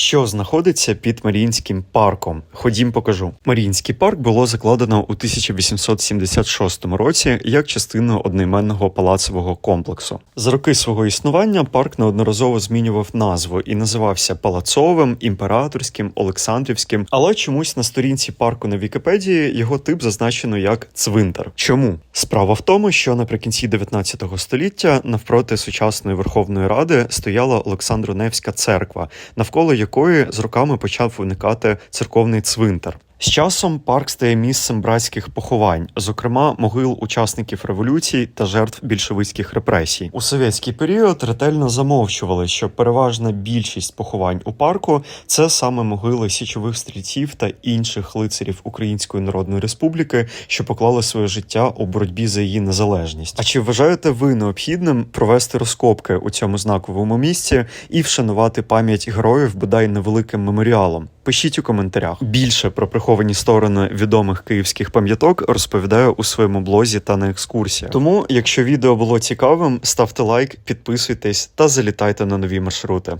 Що знаходиться під Маріїнським парком? Ходім, покажу. Маріїнський парк було закладено у 1876 році як частину одноіменного палацового комплексу. За роки свого існування парк неодноразово змінював назву і називався Палацовим, імператорським, Олександрівським. Але чомусь на сторінці парку на Вікіпедії його тип зазначено як цвинтар. Чому? Справа в тому, що наприкінці 19 століття навпроти сучасної Верховної Ради стояла Олександро-Невська церква, навколо якої з роками почав виникати церковний цвинтар. З часом парк стає місцем братських поховань, зокрема могил учасників революцій та жертв більшовицьких репресій. У совєтський період ретельно замовчували, що переважна більшість поховань у парку це саме могили січових стрільців та інших лицарів Української Народної Республіки, що поклали своє життя у боротьбі за її незалежність. А чи вважаєте ви необхідним провести розкопки у цьому знаковому місці і вшанувати пам'ять героїв бодай невеликим меморіалом? Пишіть у коментарях. Більше про приховані сторони відомих київських пам'яток розповідаю у своєму блозі та на екскурсіях. Тому, якщо відео було цікавим, ставте лайк, підписуйтесь та залітайте на нові маршрути.